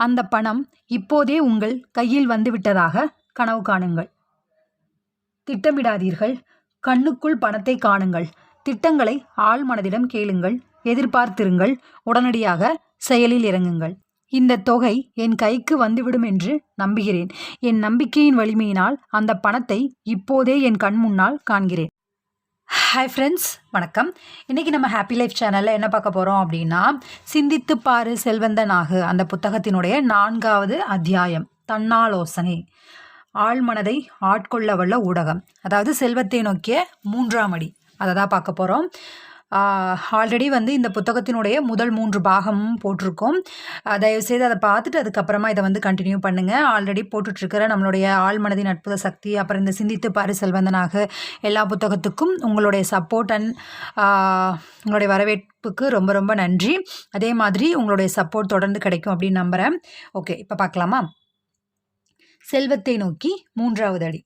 அந்த பணம் இப்போதே உங்கள் கையில் வந்துவிட்டதாக கனவு காணுங்கள். திட்டமிடாதீர்கள். கண்ணுக்குள் பணத்தை காணுங்கள். திட்டங்களை ஆழ்மனதிடம் கேளுங்கள். எதிர்பார்த்திருங்கள். உடனடியாக செயலில் இறங்குங்கள். இந்த தொகை என் கைக்கு வந்துவிடும் என்று நம்புகிறேன். என் நம்பிக்கையின் வலிமையினால் அந்த பணத்தை இப்போதே என் கண் முன்னால் காண்கிறேன். ஹாய் ஃப்ரெண்ட்ஸ் வணக்கம். இன்றைக்கி நம்ம ஹாப்பி லைஃப் சேனலில் என்ன பார்க்க போகிறோம் அப்படின்னா சிந்தித்து பாரு செல்வந்தனாகு அந்த புத்தகத்தினுடைய நான்காவது அத்தியாயம் தன்னாலோசனை. ஆழ்மனதை ஆட்கொள்ள வல்ல ஊடகம். அதாவது செல்வத்தை நோக்கிய மூன்றாம் அடி. அதை தான் பார்க்க போகிறோம் ஆல்ரெடி வந்து இந்த புத்தகத்தினுடைய முதல் மூன்று பாகமும் போட்டிருக்கோம். தயவுசெய்து அதை பார்த்துட்டு அதுக்கப்புறமா இதை வந்து கண்டினியூ பண்ணுங்கள் ஆல்ரெடி போட்டுட்ருக்கிற நம்மளுடைய ஆழ்மனதின் அற்புத சக்தி அப்புறம் இந்த சிந்தித்து பாரு செல்வந்தனாக எல்லா புத்தகத்துக்கும் உங்களுடைய சப்போர்ட் அண்ட் உங்களுடைய வரவேற்புக்கு ரொம்ப ரொம்ப நன்றி. அதே மாதிரி உங்களுடைய சப்போர்ட் தொடர்ந்து கிடைக்கும் அப்படின்னு நம்புகிறேன் ஓகே இப்போ பார்க்கலாமா? செல்வத்தை நோக்கி மூன்றாவது அடி.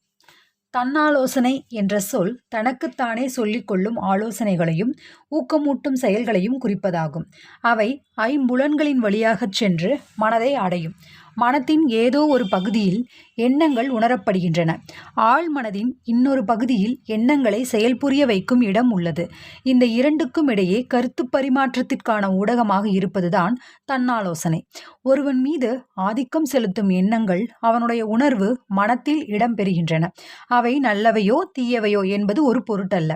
தன்னாலோசனை என்ற சொல் தனக்குத்தானே சொல்லிக்கொள்ளும் ஆலோசனைகளையும் ஊக்கமூட்டும் செயல்களையும் குறிப்பதாகும். அவை ஐம்புலன்களின் வழியாகச் சென்று மனதை அடையும். மனத்தின் ஏதோ ஒரு பகுதியில் எண்ணங்கள் உணரப்படுகின்றன. ஆழ் மனதின் இன்னொரு பகுதியில் எண்ணங்களை செயல்புரிய வைக்கும் இடம் உள்ளது. இந்த இரண்டுக்கும் இடையே கருத்து பரிமாற்றத்திற்கான ஊடகமாக இருப்பதுதான் தன்னாலோசனை. ஒருவன் மீது ஆதிக்கம் செலுத்தும் எண்ணங்கள் அவனுடைய உணர்வு மனத்தில் இடம் பெறுகின்றன அவை நல்லவையோ தீயவையோ என்பது ஒரு பொருட்டல்ல.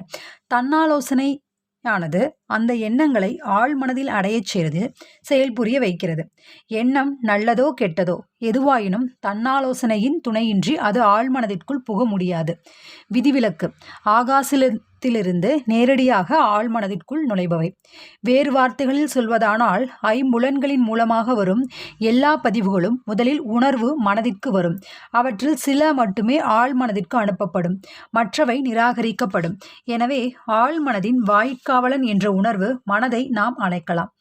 தன்னாலோசனை ஆனது அந்த எண்ணங்களை ஆழ்மனதில் அடையச் செய்து செயல்புரிய வைக்கிறது. எண்ணம் நல்லதோ கெட்டதோ எதுவாயினும் தன்னாலோசனையின் துணையின்றி அது ஆழ்மனதிற்குள் புக முடியாது. விதிவிலக்கு. ஆகாசத்திலிருந்து நேரடியாக ஆழ்மனதிற்குள் நுழைபவை. வேறு வார்த்தைகளில் சொல்வதானால் ஐம்புலன்களின் மூலமாக வரும் எல்லா பதிவுகளும் முதலில் உணர்வு மனதிற்கு வரும். அவற்றில் சில மட்டுமே ஆழ்மனதிற்கு அனுப்பப்படும். மற்றவை நிராகரிக்கப்படும். எனவே ஆழ்மனதின் வாய்க்காவலன் என்ற உணர்வு மனதை நாம் அழைக்கலாம்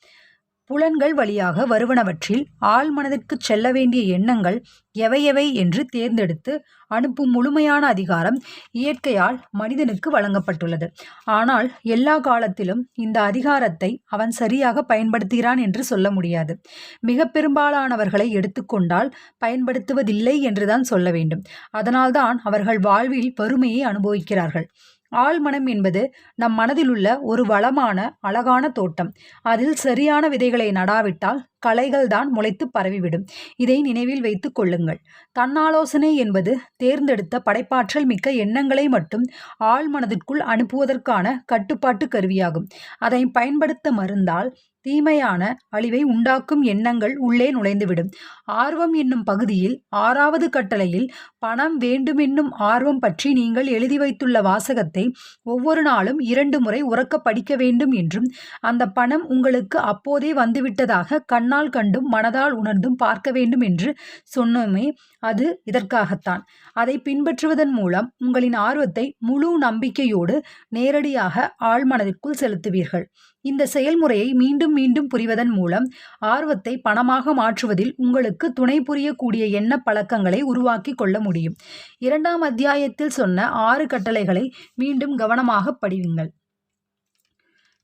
புலன்கள் வழியாக வருவனவற்றில் ஆழ்மனதிற்கு செல்ல வேண்டிய எண்ணங்கள் எவையவை என்று தேர்ந்தெடுத்து அனுப்பும் முழுமையான அதிகாரம் இயற்கையால் மனிதனுக்கு வழங்கப்பட்டுள்ளது. ஆனால் எல்லா காலத்திலும் இந்த அதிகாரத்தை அவன் சரியாக பயன்படுத்துகிறான் என்று சொல்ல முடியாது. மிக பெரும்பாலானவர்களை எடுத்துக்கொண்டால் பயன்படுத்துவதில்லை என்றுதான் சொல்ல வேண்டும். அதனால்தான் அவர்கள் வாழ்வில் வறுமையை அனுபவிக்கிறார்கள். ஆழ்மனம் என்பது நம் மனதிலுள்ள ஒரு வளமான அழகான தோட்டம். அதில் சரியான விதைகளை நடாவிட்டால் களைகள் தான் முளைத்து பரவிவிடும். இதை நினைவில் வைத்து கொள்ளுங்கள். தன்னாலோசனை என்பது தேர்ந்தெடுத்த படைப்பாற்றல் மிக்க எண்ணங்களை மட்டும் ஆழ்மனதிற்குள் அனுப்புவதற்கான கட்டுப்பாட்டு கருவியாகும். அதை பயன்படுத்த மறுந்தால் தீமையான அழிவை உண்டாக்கும் எண்ணங்கள் உள்ளே நுழைந்துவிடும். ஆர்வம் என்னும் பகுதியில் ஆறாவது கட்டளையில் பணம் வேண்டுமென்னும் ஆர்வம் பற்றி நீங்கள் எழுதி வைத்துள்ள வாசகத்தை ஒவ்வொரு நாளும் இரண்டு முறை உறக்க படிக்க வேண்டும் என்றும் அந்த பணம் உங்களுக்கு அப்போதே வந்துவிட்டதாக கண்ணால் கண்டும் மனதால் உணர்ந்தும் பார்க்க வேண்டும் என்று சொன்னோமே அது இதற்காகத்தான். அதை பின்பற்றுவதன் மூலம் உங்களின் ஆர்வத்தை முழு நம்பிக்கையோடு நேரடியாக ஆழ்மனதிற்குள் செலுத்துவீர்கள். இந்த செயல்முறையை மீண்டும் மீண்டும் புரிவதன் மூலம் ஆர்வத்தை பணமாக மாற்றுவதில் உங்களுக்கு துணை புரியக்கூடிய எண்ண பழக்கங்களை உருவாக்கி கொள்ள முடியும். இரண்டாம் அத்தியாயத்தில் சொன்ன ஆறு கட்டளைகளை மீண்டும் கவனமாக படிவுங்கள்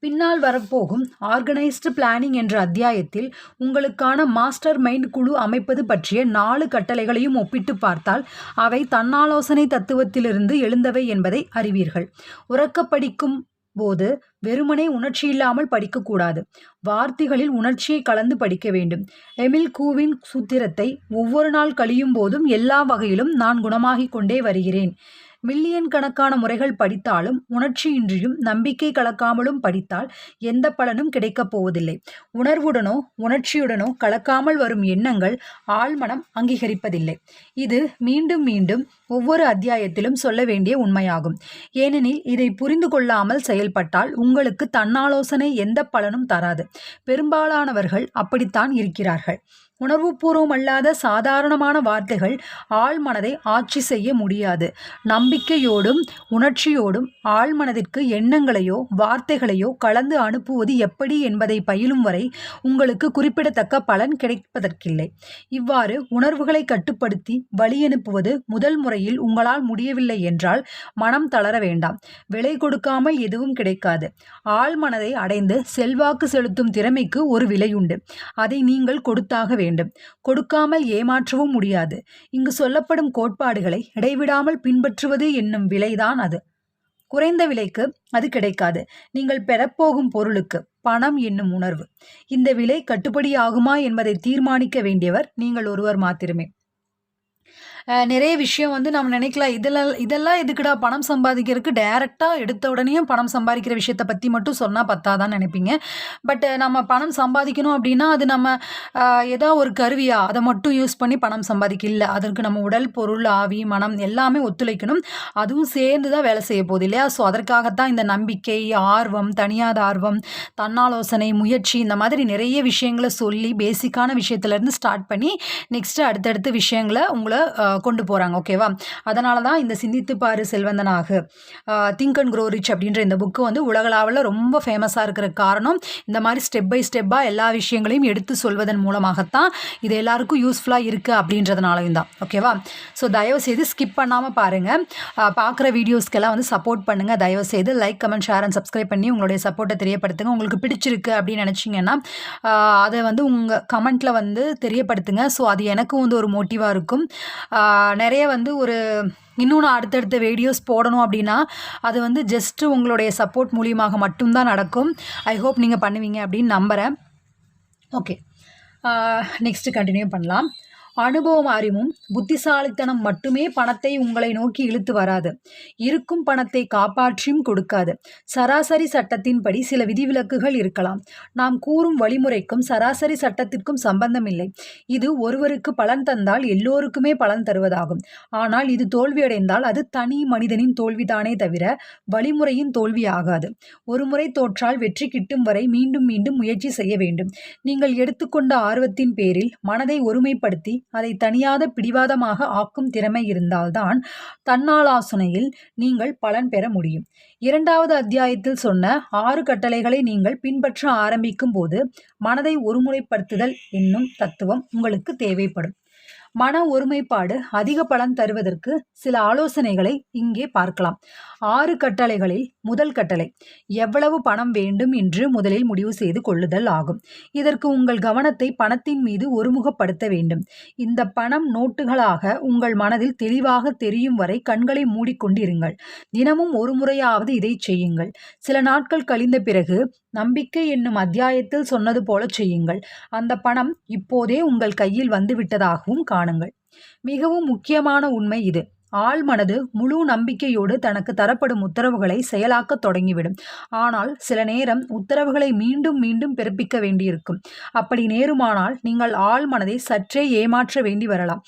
பின்னால் வரப்போகும் ஆர்கனைஸ்டு பிளானிங் என்ற அத்தியாயத்தில் உங்களுக்கான மாஸ்டர் மைண்ட் குழு அமைப்பது பற்றிய நாலு கட்டளைகளையும் ஒப்பிட்டு பார்த்தால் அவை தன்னாலோசனை தத்துவத்திலிருந்து எழுந்தவை என்பதை அறிவீர்கள். உறக்க படிக்கும் போது வெறுமனே உணர்ச்சி இல்லாமல் படிக்கக்கூடாது வார்த்தைகளில் உணர்ச்சியை கலந்து படிக்க வேண்டும். எமில் கூவின் சூத்திரத்தை ஒவ்வொரு நாள் கழியும் போதும் எல்லா வகையிலும் நான் குணமாகிக் கொண்டே வருகிறேன். மில்லியன் கணக்கான முறைகள் படித்தாலும் உணர்ச்சியின்றியும் நம்பிக்கை கலக்காமலும் படித்தால் எந்த பலனும் கிடைக்கப் போவதில்லை. உணர்வுடனோ உணர்ச்சியுடனோ கலக்காமல் வரும் எண்ணங்கள் ஆழ்மனம் அங்கீகரிப்பதில்லை. இது மீண்டும் மீண்டும் ஒவ்வொரு அத்தியாயத்திலும் சொல்ல வேண்டிய உண்மையாகும். ஏனெனில் இதை புரிந்து கொள்ளாமல் செயல்பட்டால் உங்களுக்கு தன்னாலோசனை எந்த பலனும் தராது. பெரும்பாலானவர்கள் அப்படித்தான் இருக்கிறார்கள். உணர்வுபூர்வம் அல்லாத சாதாரணமான வார்த்தைகள் ஆழ்மனதை ஆட்சி செய்ய முடியாது. நம்பிக்கையோடும் உணர்ச்சியோடும் ஆழ்மனதிற்கு எண்ணங்களையோ வார்த்தைகளையோ கலந்து அனுப்புவது எப்படி என்பதை பயிலும் வரை உங்களுக்கு குறிப்பிடத்தக்க பலன் கிடைப்பதற்கில்லை. இவ்வாறு உணர்வுகளை கட்டுப்படுத்தி வழியனுப்புவது முதல் முறையில் உங்களால் முடியவில்லை என்றால் மனம் தளர வேண்டாம். விலை கொடுக்காமல் எதுவும் கிடைக்காது. ஆழ்மனதை அடைந்து செல்வாக்கு செலுத்தும் திறமைக்கு ஒரு விலையுண்டு. அதை நீங்கள் கொடுத்தாக வேண்டும். வேண்டும். கொடுக்காமல் ஏமாற்றவும் முடியாது. இங்கு சொல்லப்படும் கோட்பாடுகளை இடைவிடாமல் பின்பற்றுவது என்னும் விலைதான் அது. குறைந்த விலைக்கு அது கிடைக்காது. நீங்கள் பெறப்போகும் பொருளுக்கு பணம் என்னும் உணர்வு. இந்த விலை கட்டுப்படியாகுமா என்பதை தீர்மானிக்க வேண்டியவர் நீங்கள் ஒருவர் மாத்திரமே. நிறைய விஷயம் வந்து நம்ம நினைக்கலாம். இதெல்லாம் இதெல்லாம் எதுக்குடா பணம் சம்பாதிக்கிறதுக்கு டைரெக்டாக எடுத்த உடனே பணம் சம்பாதிக்கிற விஷயத்தை பற்றி மட்டும் சொன்னால் பத்தாதான் நினைப்பீங்க. பட் நம்ம பணம் சம்பாதிக்கணும் அப்படின்னா அது நம்ம அஹ், ஏதோ ஒரு கருவியாக அதை மட்டும் யூஸ் பண்ணி பணம் சம்பாதிக்க இல்லை அதற்கு நம்ம உடல் பொருள் ஆவி மனம் எல்லாமே ஒத்துழைக்கணும். அதுவும் சேர்ந்து தான் வேலை செய்ய போகுது இல்லையா? ஸோ அதற்காகத்தான் இந்த நம்பிக்கை ஆர்வம் தனியாத ஆர்வம் தன்னாலோசனை முயற்சி இந்த மாதிரி நிறைய விஷயங்களை சொல்லி பேசிக்கான விஷயத்துலேருந்து ஸ்டார்ட் பண்ணி நெக்ஸ்ட்டு அடுத்தடுத்த விஷயங்களை உங்களை கொண்டு போகிறாங்க ஓகேவா அதனால தான் இந்த சிந்தித்து பாரு செல்வந்தனாக திங்க் அண்ட் க்ரோ ரிச் அப்படின்ற இந்த புக்கு வந்து உலகளாவில் ரொம்ப ஃபேமஸாக இருக்கிற காரணம் இந்த மாதிரி ஸ்டெப் பை ஸ்டெப்பாக எல்லா விஷயங்களையும் எடுத்து சொல்வதன் மூலமாகத்தான் இது எல்லாருக்கும் யூஸ்ஃபுல்லாக இருக்குது அப்படின்றதுனாலையும் தான் ஓகேவா ஸோ தயவு செய்து ஸ்கிப் பண்ணாமல் பாருங்கள் பார்க்குற வீடியோஸ்க்கெல்லாம் வந்து சப்போர்ட் பண்ணுங்கள் தயவு செய்து like comment share and subscribe பண்ணி உங்களுடைய சப்போர்ட்டை தெரியப்படுத்துங்க. உங்களுக்கு பிடிச்சிருக்கு அப்படின்னு நினச்சிங்கன்னா அதை வந்து உங்கள் கமெண்ட்டில் வந்து தெரியப்படுத்துங்க. ஸோ அது எனக்கும் வந்து ஒரு மோட்டிவாக இருக்கும். நிறைய வந்து ஒரு இன்னும் நான் அடுத்தடுத்த வீடியோஸ் போடணும் அப்படின்னா அது வந்து ஜஸ்ட்டு உங்களுடைய சப்போர்ட் மூலியமாக மட்டும்தான் நடக்கும். ஐ ஹோப் நீங்கள் பண்ணுவீங்க அப்படின்னு நம்புகிறேன் ஓகே நெக்ஸ்ட்டு கண்டினியூ பண்ணலாம். அனுபவம் அறிவும் புத்திசாலித்தனம் மட்டுமே பணத்தை உங்களை நோக்கி இழுத்து வராது. இருக்கும் பணத்தை காப்பாற்றியும் கொடுக்காது. சராசரி சட்டத்தின்படி சில விதிவிலக்குகள் இருக்கலாம். நாம் கூறும் வழிமுறைக்கும் சராசரி சட்டத்திற்கும் சம்பந்தமில்லை. இது ஒருவருக்கு பலன் தந்தால் எல்லோருக்குமே பலன் தருவதாகும். ஆனால் இது தோல்வியடைந்தால் அது தனி மனிதனின் தோல்விதானே தவிர வழிமுறையின் தோல்வி ஆகாது ஒருமுறை தோற்றால் வெற்றி கிட்டும் வரை மீண்டும் மீண்டும் முயற்சி செய்ய வேண்டும். நீங்கள் எடுத்துக்கொண்ட ஆர்வத்தின் பேரில் மனதை ஒருமைப்படுத்தி அதை தனியாத பிடிவாதமாக ஆக்கும் திறமை இருந்தால்தான் தன்னாலாசனையில் நீங்கள் பலன் பெற முடியும். இரண்டாவது அத்தியாயத்தில் சொன்ன ஆறு கட்டளைகளை நீங்கள் பின்பற்ற ஆரம்பிக்கும் போது மனதை ஒருமுறைப்படுத்துதல் என்னும் தத்துவம் உங்களுக்கு தேவைப்படும். மன ஒருமைப்பாடு அதிக பலன் தருவதற்கு சில ஆலோசனைகளை இங்கே பார்க்கலாம். ஆறு கட்டளைகளில் முதல் கட்டளை எவ்வளவு பணம் வேண்டும் என்று முதலில் முடிவு செய்து கொள்ளுதல் ஆகும். இதற்கு உங்கள் கவனத்தை பணத்தின் மீது ஒருமுகப்படுத்த வேண்டும். இந்த பணம் நோட்டுகளாக உங்கள் மனதில் தெளிவாக தெரியும் வரை கண்களை மூடிக்கொண்டிருங்கள். தினமும் ஒரு முறையாவது இதை செய்யுங்கள். சில நாட்கள் கழிந்த பிறகு நம்பிக்கை என்னும் அத்தியாயத்தில் சொன்னது போல செய்யுங்கள். அந்த பணம் இப்போதே உங்கள் கையில் வந்துவிட்டதாகவும் காணுங்கள். மிகவும் முக்கியமான உண்மை இது. ஆழ்மனது முழு நம்பிக்கையோடு தனக்கு தரப்படும் உத்தரவுகளை செயலாக்கத் தொடங்கிவிடும். ஆனால் சில நேரம் உத்தரவுகளை மீண்டும் மீண்டும் பிறப்பிக்க வேண்டியிருக்கும். அப்படி நேருமானால் நீங்கள் ஆழ்மனதை சற்றே ஏமாற்ற வேண்டி வரலாம்.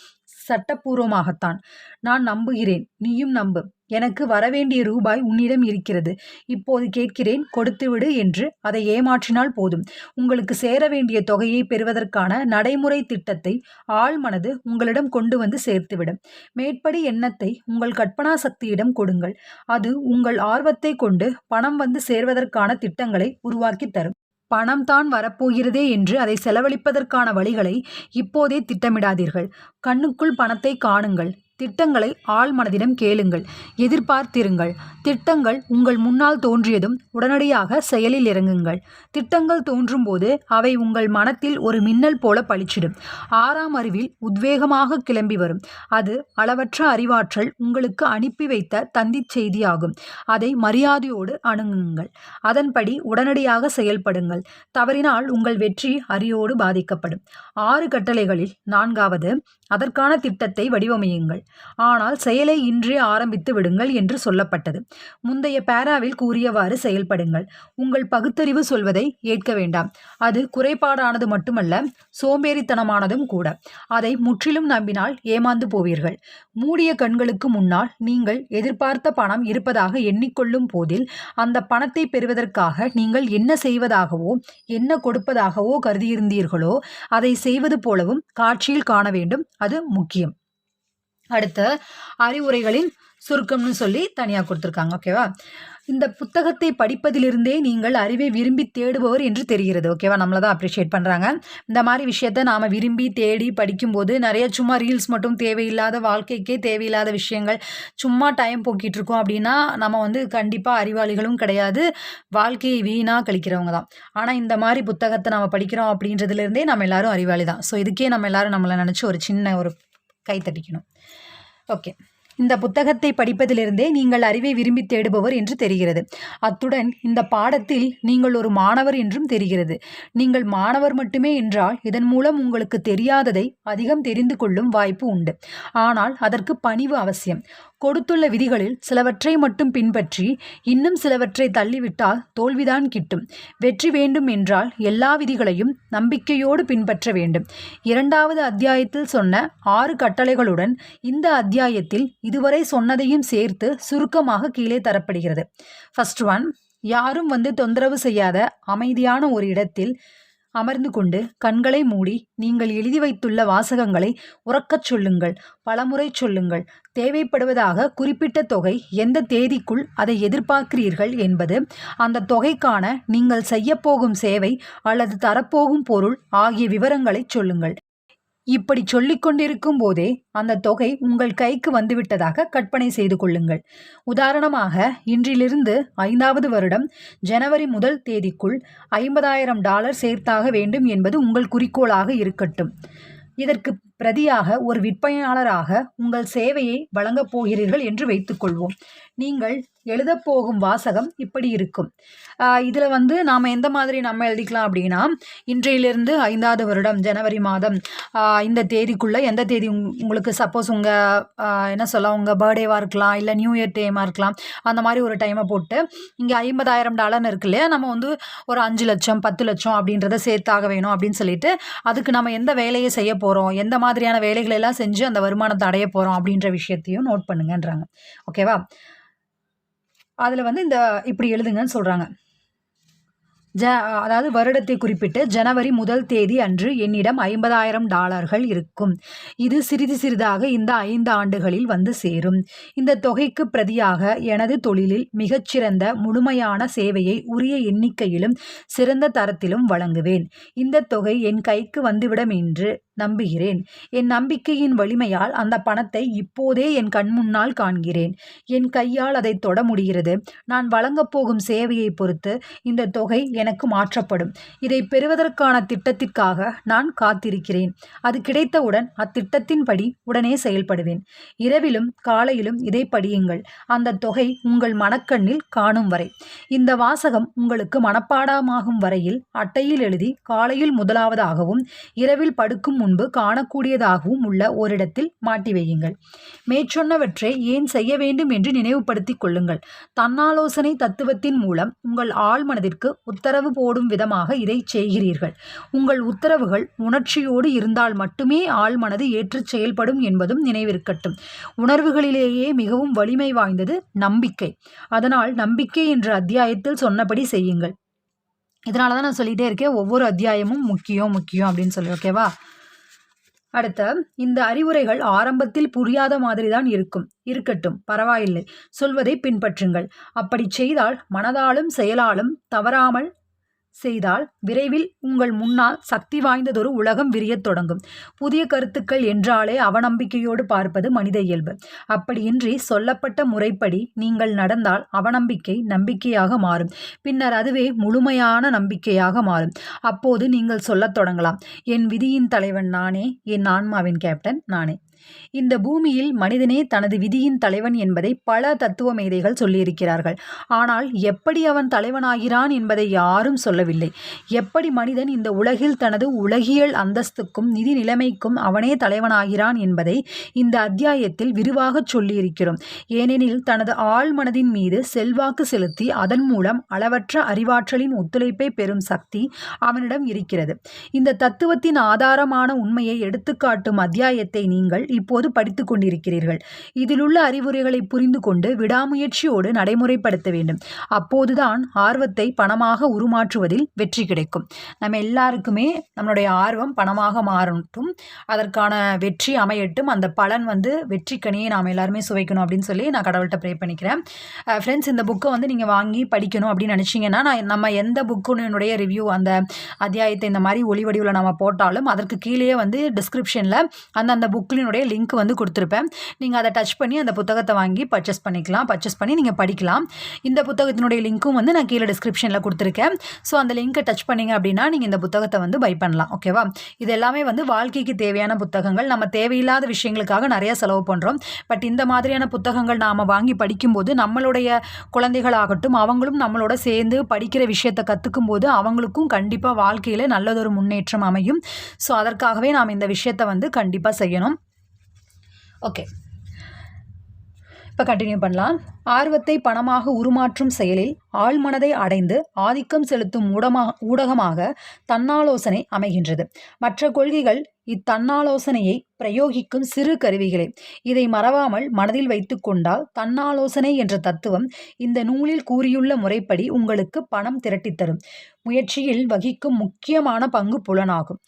சட்டப்பூர்வமாகத்தான். நான் நம்புகிறேன். நீயும் நம்பு. எனக்கு வரவேண்டிய ரூபாய் உன்னிடம் இருக்கிறது. இப்போது கேட்கிறேன் கொடுத்துவிடு என்று அதை ஏமாற்றினால் போதும். உங்களுக்கு சேர வேண்டிய தொகையை பெறுவதற்கான நடைமுறை திட்டத்தை ஆழ்மனது உங்களிடம் கொண்டு வந்து சேர்த்துவிடும். மேற்படி எண்ணத்தை உங்கள் கற்பனா சக்தியிடம் கொடுங்கள். அது உங்கள் ஆர்வத்தை கொண்டு பணம் வந்து சேர்வதற்கான திட்டங்களை உருவாக்கி தரும். பணம் தான் வரப்போகிறதே என்று அதை செலவழிப்பதற்கான வழிகளை இப்போதே திட்டமிடாதீர்கள். கண்ணுக்குள் பணத்தை காணுங்கள். திட்டங்களை ஆழ்மனதிடம் கேளுங்கள் எதிர்பார்த்திருங்கள். திட்டங்கள் உங்கள் முன்னால் தோன்றியதும் உடனடியாக செயலில் இறங்குங்கள். திட்டங்கள் தோன்றும்போது அவை உங்கள் மனத்தில் ஒரு மின்னல் போல பளிச்சிடும். ஆறாம் அறிவில் உத்வேகமாக கிளம்பி வரும். அது அளவற்ற அறிவாற்றல் உங்களுக்கு அனுப்பி வைத்த தந்திச் செய்தியாகும். அதை மரியாதையோடு அணுகுங்கள். அதன்படி உடனடியாக செயல்படுங்கள். தவறினால் உங்கள் வெற்றி அரியோடு பாதிக்கப்படும். ஆறு கட்டளைகளில் நான்காவது அதற்கான திட்டத்தை வடிவமையுங்கள். ஆனால் செயலை இன்றே ஆரம்பித்து விடுங்கள் என்று சொல்லப்பட்டது. முந்தைய பேராவில் கூறியவாறு செயல்படுங்கள். உங்கள் பகுத்தறிவு சொல்வதை ஏற்க வேண்டாம். அது குறைபாடானது மட்டுமல்ல சோம்பேறித்தனமானதும் கூட. அதை முற்றிலும் நம்பினால் ஏமாந்து போவீர்கள். மூடிய கண்களுக்கு முன்னால் நீங்கள் எதிர்பார்த்த பணம் இருப்பதாக எண்ணிக்கொள்ளும் போதில் அந்த பணத்தை பெறுவதற்காக நீங்கள் என்ன செய்வதாகவோ என்ன கொடுப்பதாகவோ கருதியிருந்தீர்களோ அதை செய்வது போலவும் காட்சியில் காண வேண்டும். அது முக்கியம். அடுத்த அறிவுரைகளின் சுருக்கம்னு சொல்லி தனியாக கொடுத்துருக்காங்க ஓகேவா இந்த புத்தகத்தை படிப்பதிலிருந்தே நீங்கள் அறிவை விரும்பி தேடுபவர் என்று தெரிகிறது ஓகேவா நம்மளை தான் அப்ரிஷியேட் பண்ணுறாங்க இந்த மாதிரி விஷயத்த நாம் விரும்பி தேடி படிக்கும்போது நிறைய சும்மா ரீல்ஸ் மட்டும் தேவையில்லாத வாழ்க்கைக்கே தேவையில்லாத விஷயங்கள் சும்மா டைம் போக்கிட்டு இருக்கோம் அப்படின்னா நம்ம வந்து கண்டிப்பாக அறிவாளிகளும் கிடையாது வாழ்க்கையை வீணாக கழிக்கிறவங்க தான். ஆனால் இந்த மாதிரி புத்தகத்தை நம்ம படிக்கிறோம் அப்படின்றதுலேருந்தே நம்ம எல்லாரும் அறிவாளி தான். ஸோ இதுக்கே நம்ம எல்லாரும் நம்மளை நினச்சி ஒரு சின்ன ஒரு கை தட்டிக்கணும் ஓகே. இந்த புத்தகத்தை படிப்பதிலிருந்தே நீங்கள் அறிவை விரும்பி தேடுபவர் என்று தெரிகிறது. அத்துடன் இந்த பாடத்தில் நீங்கள் ஒரு மாணவர் என்றும் தெரிகிறது. நீங்கள் மாணவர் மட்டுமே என்றால் இதன் மூலம் உங்களுக்கு தெரியாததை அதிகம் தெரிந்து கொள்ளும் வாய்ப்பு உண்டு. ஆனால் அதற்கு பணிவு அவசியம். கொடுத்துள்ள விதிகளில் சிலவற்றை மட்டும் பின்பற்றி இன்னும் சிலவற்றை தள்ளிவிட்டால் தோல்விதான் கிட்டும். வெற்றி வேண்டும் என்றால் எல்லா விதிகளையும் நம்பிக்கையோடு பின்பற்ற வேண்டும். இரண்டாவது அத்தியாயத்தில் சொன்ன ஆறு கட்டளைகளுடன் இந்த அத்தியாயத்தில் இதுவரை சொன்னதையும் சேர்த்து சுருக்கமாக கீழே தரப்படுகிறது. ஃபர்ஸ்ட் ஒன் யாரும் வந்து தொந்தரவு செய்யாத அமைதியான ஒரு இடத்தில் அமர்ந்து கொண்டு கண்களை மூடி நீங்கள் எழுதி வைத்துள்ள வாசகங்களை உறக்கச் சொல்லுங்கள் பலமுறை சொல்லுங்கள். தேவைப்படுவதாக குறிப்பிட்ட தொகை எந்த தேதிக்குள் அதை எதிர்பார்க்கிறீர்கள் என்பது அந்த தொகைக்கான நீங்கள் செய்யப்போகும் சேவை அல்லது தரப்போகும் பொருள் ஆகிய விவரங்களை சொல்லுங்கள். இப்படி சொல்லிக் கொண்டிருக்கும் போதே அந்த தொகை உங்கள் கைக்கு வந்துவிட்டதாக கற்பனை செய்து கொள்ளுங்கள். உதாரணமாக இன்றிலிருந்து ஐந்தாவது வருடம் ஜனவரி முதல் தேதிக்குள் ஐம்பதாயிரம் டாலர் சேர்த்தாக வேண்டும் என்பது உங்கள் குறிக்கோளாக இருக்கட்டும். இதற்கு பிரதியாக ஒரு விற்பனையாளராக உங்கள் சேவையை வழங்கப் போகிறீர்கள் என்று வைத்துக்கொள்வோம். நீங்கள் எழுதப்போகும் வாசகம் இப்படி இருக்கும். இதில் வந்து நாம் எந்த மாதிரி நம்ம எழுதிக்கலாம் அப்படின்னா இன்றையிலிருந்து ஐந்தாவது வருடம் ஜனவரி மாதம் இந்த தேதிக்குள்ளே எந்த தேதி உங்களுக்கு சப்போஸ் உங்கள் என்ன சொல்ல உங்கள் பர்த்டேவாக இருக்கலாம் இல்லை நியூ இயர் டேமாக இருக்கலாம் அந்த மாதிரி ஒரு டைமை போட்டு இங்கே ஐம்பதாயிரம் டாலர்னு இருக்கு இல்லையா நம்ம வந்து ஒரு அஞ்சு லட்சம் பத்து லட்சம் அப்படின்றத சேர்த்தாக வேணும் அப்படின்னு சொல்லிட்டு அதுக்கு நம்ம எந்த வேலையை செய்ய போகிறோம் எந்த மாதிரியான வேலைகளை எல்லாம் செஞ்சு அந்த வருமானத்தை அடைய போகிறோம் அப்படின்ற விஷயத்தையும் நோட் பண்ணுங்கன்றாங்க. ஓகேவா அதில் வந்து இந்த இப்படி எழுதுங்கன்னு சொல்கிறாங்க ஜ அதாவது வருடத்தை குறிப்பிட்டு ஜனவரி முதல் தேதி அன்று என்னிடம் ஐம்பதாயிரம் டாலர்கள் இருக்கும். இது சிறிது சிறிதாக இந்த ஐந்து ஆண்டுகளில் வந்து சேரும். இந்த தொகைக்கு பிரதியாக எனது தொழிலில் மிகச்சிறந்த முழுமையான சேவையை உரிய எண்ணிக்கையிலும் சிறந்த தரத்திலும் வழங்குவேன். இந்த தொகை என் கைக்கு வந்துவிடும் என்று நம்புகிறேன். என் நம்பிக்கையின் வலிமையால் அந்த பணத்தை இப்போதே என் கண்முன்னால் காண்கிறேன். என் கையால் அதை தொட முடிகிறது. நான் வழங்கப் போகும் சேவையை பொறுத்து இந்த தொகை எனக்கு மாற்றப்படும். இதை பெறுவதற்கான திட்டத்திற்காக நான் காத்திருக்கிறேன். அது கிடைத்தவுடன் அத்திட்டத்தின்படி உடனே செயல்படுவேன். இரவிலும் காலையிலும் இதை படியுங்கள். அந்த தொகை உங்கள் மனக்கண்ணில் காணும் வரை. இந்த வாசகம் உங்களுக்கு மனப்பாடமாகும் வரையில் அட்டையில் எழுதி காலையில் முதலாவதாகவும் இரவில் படுக்கும் முன்பு காணக்கூடியதாகவும் உள்ள ஓரிடத்தில் மாட்டி வையுங்கள் மேற்சொன்னவற்றை ஏன் செய்ய வேண்டும் என்று நினைவுபடுத்திக் கொள்ளுங்கள். தன்னாலோசனை தத்துவத்தின் மூலம் உங்கள் ஆழ்மனதிற்கு உத்தரவு போடும் விதமாக இதை செய்கிறீர்கள். உங்கள் உத்தரவுகள் உணர்ச்சியோடு இருந்தால் மட்டுமே ஆழ்மனது ஏற்றுச் செயல்படும் என்பதும் நினைவிருக்கட்டும். உணர்வுகளிலேயே மிகவும் வலிமை வாய்ந்தது நம்பிக்கை. அதனால் நம்பிக்கை என்ற அத்தியாயத்தில் சொன்னபடி செய்யுங்கள். இதனால தான் நான் சொல்லிகிட்டே இருக்கேன் ஒவ்வொரு அத்தியாயமும் முக்கியம் முக்கியம் அப்படின்னு சொல்லி ஓகேவா அடுத்த இந்த அறிவுரைகள் ஆரம்பத்தில் புரியாத மாதிரி தான் இருக்கும். இருக்கட்டும் பரவாயில்லை. சொல்வதை பின்பற்றுங்கள். அப்படி செய்தால் மனதாலும் செயலாலும் தவறாமல் செய்தால் விரைவில் உங்கள் முன்னால் சக்தி வாய்ந்ததொரு உலகம் விரியத் தொடங்கும். புதிய கருத்துக்கள் என்றாலே அவநம்பிக்கையோடு பார்ப்பது மனித இயல்பு. அப்படியின்றி சொல்லப்பட்ட முறைப்படி நீங்கள் நடந்தால் அவநம்பிக்கை நம்பிக்கையாக மாறும். பின்னர் அதுவே முழுமையான நம்பிக்கையாக மாறும். அப்போது நீங்கள் சொல்லத் தொடங்கலாம். என் விதியின் தலைவன் நானே என் ஆன்மாவின் கேப்டன் நானே. இந்த பூமியில் மனிதனே தனது விதியின் தலைவன் என்பதை பல தத்துவ மேதைகள் சொல்லியிருக்கிறார்கள். ஆனால் எப்படி அவன் தலைவனாகிறான் என்பதை யாரும் சொல்லவில்லை. எப்படி மனிதன் இந்த உலகில் தனது உலகியல் அந்தஸ்துக்கும் நிதி நிலைமைக்கும் அவனே தலைவனாகிறான் என்பதை இந்த அத்தியாயத்தில் விரிவாக சொல்லியிருக்கிறோம். ஏனெனில் தனது ஆழ்மனதின் மீது செல்வாக்கு செலுத்தி அதன் மூலம் அளவற்ற அறிவாற்றலின் ஒத்துழைப்பை பெறும் சக்தி அவனிடம் இருக்கிறது. இந்த தத்துவத்தின் ஆதாரமான உண்மையை எடுத்துக்காட்டும் அத்தியாயத்தை நீங்கள் இப்போது படித்து கொண்டிருக்கிறீர்கள். இதிலுள்ள அறிவுரைகளை புரிந்து கொண்டு விடாமுயற்சியோடு நடைமுறைப்படுத்த வேண்டும். அப்போதுதான் ஆர்வத்தை பணமாக உருமாற்றுவதில் வெற்றி கிடைக்கும். நம்ம எல்லாருக்குமே நம்மளுடைய ஆர்வம் பணமாக மாறட்டும். அதற்கான வெற்றி அமையட்டும். அந்த பலன் வந்து வெற்றி நாம் எல்லாருமே சுவைக்கணும் அப்படின்னு சொல்லி நான் கடவுள்கிட்ட ப்ரே பண்ணிக்கிறேன். ஃப்ரெண்ட்ஸ் இந்த புக்கை வந்து நீங்கள் வாங்கி படிக்கணும் அப்படின்னு நினச்சிங்கன்னா நான் நம்ம எந்த புக்குனுடைய ரிவ்யூ அந்த அத்தியாயத்தை இந்த மாதிரி ஒளி வடிவில் நம்ம போட்டாலும் அதற்கு கீழே வந்து டிஸ்கிரிப்ஷனில் அந்த அந்த புக்கினுடைய லிங்க் வந்து கொடுத்துருப்பேன். நீங்கள் அதை டச் பண்ணி அந்த புத்தகத்தை வாங்கி பர்ச்சேஸ் பண்ணிக்கலாம். பர்ச்சேஸ் பண்ணி நீங்கள் படிக்கலாம். இந்த புத்தகத்தினுடைய லிங்க்கும் வந்து நான் கீழே டிஸ்கிரிப்ஷனில் கொடுத்துருக்கேன். ஸோ அந்த லிங்க்கை டச் பண்ணிங்க அப்படின்னா நீங்கள் இந்த புத்தகத்தை வந்து பை பண்ணலாம். ஓகேவா இது எல்லாமே வந்து வாழ்க்கைக்கு தேவையான புத்தகங்கள். நம்ம தேவையில்லாத விஷயங்களுக்காக நிறைய செலவு பண்ணுறோம் பட் இந்த மாதிரியான புத்தகங்கள் நாம் வாங்கி படிக்கும்போது நம்மளுடைய குழந்தைகளாகட்டும் அவங்களும் நம்மளோட சேர்ந்து படிக்கிற விஷயத்தை கற்றுக்கும் போது அவங்களுக்கும் கண்டிப்பாக வாழ்க்கையில் நல்லதொரு முன்னேற்றம் அமையும். ஸோ அதற்காகவே நாம் இந்த விஷயத்தை வந்து கண்டிப்பாக செய்யணும். ஓகே இப்போ கண்டினியூ பண்ணலாம். ஆர்வத்தை பணமாக உருமாற்றும் செயலில் ஆழ்மனதை அடைந்து ஆதிக்கம் செலுத்தும் ஊடமாக ஊடகமாக தன்னாலோசனை அமைகின்றது. மற்ற கொள்கைகள் இத்தன்னாலோசனையை பிரயோகிக்கும் சிறு கருவிகளே. இதை மறவாமல் மனதில் வைத்து கொண்டால் தன்னாலோசனை என்ற தத்துவம் இந்த நூலில் கூறியுள்ள முறைப்படி உங்களுக்கு பணம் திரட்டித்தரும் முயற்சியில் வகிக்கும் முக்கியமான பங்கு புலனாகும்.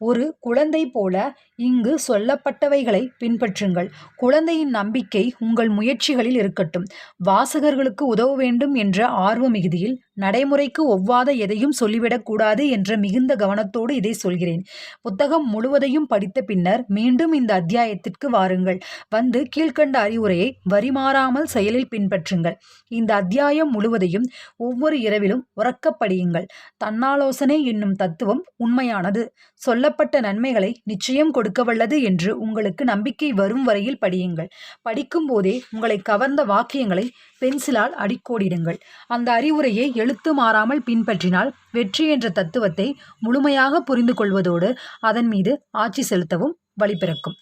ஒரு குழந்தை போல இங்கு சொல்லப்பட்டவைகளை பின்பற்றுங்கள். குழந்தையின் நம்பிக்கை உங்கள் முயற்சிகளில் இருக்கட்டும். வாசகர்களுக்கு உதவ வேண்டும் என்ற ஆர்வ மிகுதியில் நடைமுறைக்கு ஒவ்வாத எதையும் சொல்லிவிடக்கூடாது என்ற மிகுந்த கவனத்தோடு இதை சொல்கிறேன். புத்தகம் முழுவதையும் படித்த பின்னர் மீண்டும் இந்த அத்தியாயத்திற்கு வாருங்கள். வந்து கீழ்கண்ட அறிவுரையை வரிமாறாமல் செயலில் பின்பற்றுங்கள். இந்த அத்தியாயம் முழுவதையும் ஒவ்வொரு இரவிலும் உறக்கப்படியுங்கள் தன்னாலோசனை என்னும் தத்துவம் உண்மையானது. சொல்லப்பட்ட நன்மைகளை நிச்சயம் கொடுக்க வல்லது என்று உங்களுக்கு நம்பிக்கை வரும் வரையில் படியுங்கள். படிக்கும் போதே உங்களை கவர்ந்த வாக்கியங்களை பென்சிலால் அடிக்கோடிடுங்கள். அந்த அறிவுரையை எழுத்து மாறாமல் பின்பற்றினால் வெற்றி என்ற தத்துவத்தை முழுமையாக புரிந்து கொள்வதோடு அதன் மீது ஆட்சி செலுத்தவும் வழிபிறக்கும்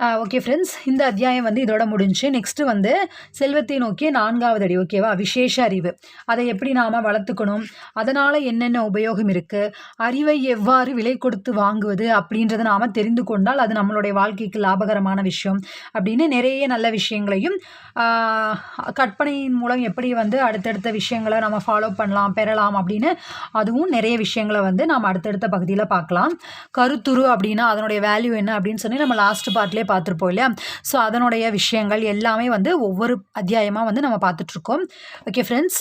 ஓகே ஃப்ரெண்ட்ஸ் இந்த அத்தியாயம் வந்து இதோட முடிஞ்சு. நெக்ஸ்ட்டு வந்து செல்வத்தை நோக்கிய நான்காவது அடி ஓகேவா விசேஷ அறிவு. அதை எப்படி நாம் வளர்த்துக்கணும்? அதனால் என்னென்ன உபயோகம் இருக்குது அறிவை எவ்வாறு விலை கொடுத்து வாங்குவது? அப்படின்றத நாம் தெரிந்து கொண்டால் அது நம்மளுடைய வாழ்க்கைக்கு லாபகரமான விஷயம். அப்படின்னு நிறைய நல்ல விஷயங்களையும் கற்பனையின் மூலம் எப்படி வந்து அடுத்தடுத்த விஷயங்களை நம்ம ஃபாலோ பண்ணலாம் பெறலாம் அப்படின்னு அதுவும் நிறைய விஷயங்களை வந்து நாம் அடுத்தடுத்த பகுதியில் பார்க்கலாம். கருத்துரு அப்படின்னா அதனுடைய வேல்யூ என்ன அப்படின்னு சொல்லி நம்ம லாஸ்ட் பார்ட்லேயே பார்த்துருப்போம் இல்லையா? ஸோ அதனுடைய விஷயங்கள் எல்லாமே வந்து ஒவ்வொரு அத்தியாயமாக வந்து நம்ம பார்த்துட்ருக்கோம் ஓகே ஃப்ரெண்ட்ஸ்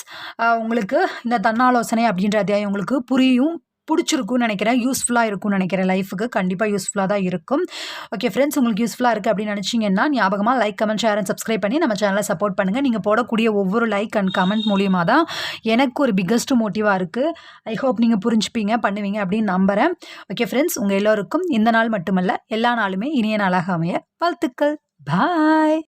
உங்களுக்கு இந்த தன்னாலோசனை அப்படின்ற அத்தியாயம் உங்களுக்கு புரியும் பிடிச்சிருக்கும்னு நினைக்கிறேன். யூஸ்ஃபுல்லாக இருக்கும்னு நினைக்கிறேன். லைஃபுக்கு கண்டிப்பாக யூஸ்ஃபுல்லாக தான் இருக்கும். ஓகே ஃப்ரெண்ட்ஸ் உங்களுக்கு யூஸ்ஃபுல்லாக இருக்குது அப்படின்னு நினச்சிங்கன்னா ஞாபகமாக like comment share and subscribe பண்ணி நம்ம சேனலை சப்போர்ட் பண்ணுங்கள் நீங்கள் போடக்கூடிய ஒவ்வொரு லைக் அண்ட் கமெண்ட் மூலியமாக தான் எனக்கு ஒரு பிக்கஸ்ட் மோட்டிவாக இருக்குது ஐ ஹோப் நீங்கள் புரிஞ்சுப்பீங்க பண்ணுவீங்க அப்படின்னு நம்புகிறேன் ஓகே ஃப்ரெண்ட்ஸ் உங்கள் எல்லோருக்கும் இந்த நாள் மட்டுமல்ல எல்லா நாளுமே இனிய நாளாக அமைய. வாழ்த்துக்கள். பாய்